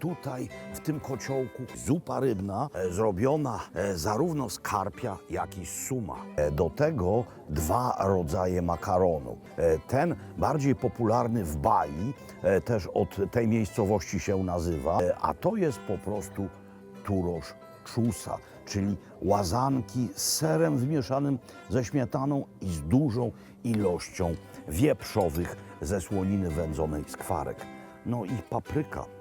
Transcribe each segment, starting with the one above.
tutaj w tym kociołku zupa rybna e, zrobiona e, zarówno z karpia, jak i z suma. E, Do tego dwa rodzaje makaronu. Ten bardziej popularny w Bai, e, też od tej miejscowości się nazywa, a to jest po prostu turosz czusa, czyli łazanki z serem wymieszanym ze śmietaną i z dużą ilością wieprzowych ze słoniny wędzonej skwarek. No i papryka.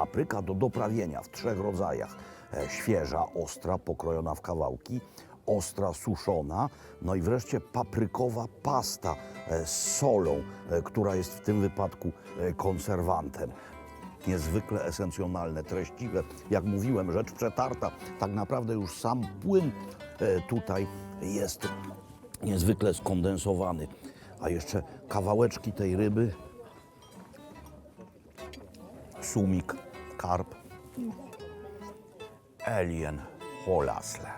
Papryka do doprawienia w trzech rodzajach. E, Świeża, ostra, pokrojona w kawałki, ostra, suszona, no i wreszcie paprykowa pasta e, z solą, e, która jest w tym wypadku konserwantem niezwykle esencjonalne, treściwe. Jak mówiłem, rzecz przetarta. Tak naprawdę już sam płyn tutaj jest niezwykle skondensowany. A jeszcze kawałeczki tej ryby, sumik, karp, Alien Holasle,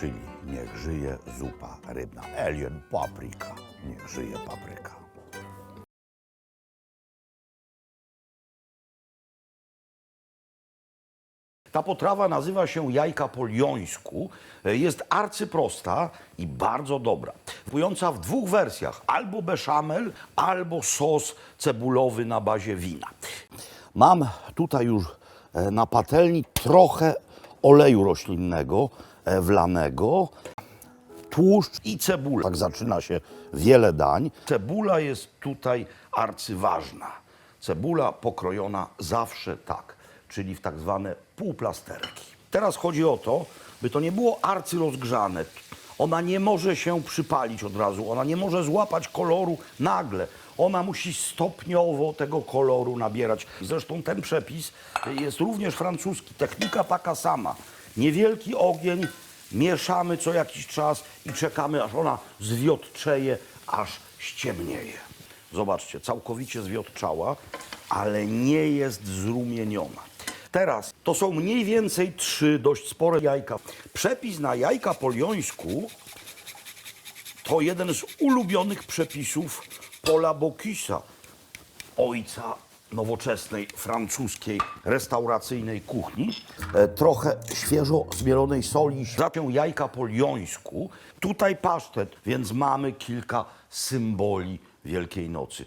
czyli niech żyje zupa rybna. Alien Paprika, niech żyje papryka. Ta potrawa nazywa się jajka po liońsku. Jest arcyprosta i bardzo dobra. Wpłyjąca w dwóch wersjach. Albo beszamel, albo sos cebulowy na bazie wina. Mam tutaj już e, na patelni trochę oleju roślinnego e, wlanego tłuszcz i cebula. Tak zaczyna się wiele dań. Cebula jest tutaj arcyważna. Cebula pokrojona zawsze tak, czyli w tak zwane półplasterki. Teraz chodzi o to, by to nie było arcyrozgrzane. Ona nie może się przypalić od razu, ona nie może złapać koloru nagle. Ona musi stopniowo tego koloru nabierać. Zresztą ten przepis jest również francuski. Technika taka sama. Niewielki ogień, mieszamy co jakiś czas i czekamy, aż ona zwiotczeje, aż ściemnieje. Zobaczcie, całkowicie zwiotczała, ale nie jest zrumieniona. Teraz to są mniej więcej trzy dość spore jajka. Przepis na jajka po liońsku to jeden z ulubionych przepisów Paula Bocuse, ojca nowoczesnej francuskiej restauracyjnej kuchni. E, trochę świeżo zmielonej soli, zapią jajka po liońsku. Tutaj pasztet, więc mamy kilka symboli Wielkiej Nocy.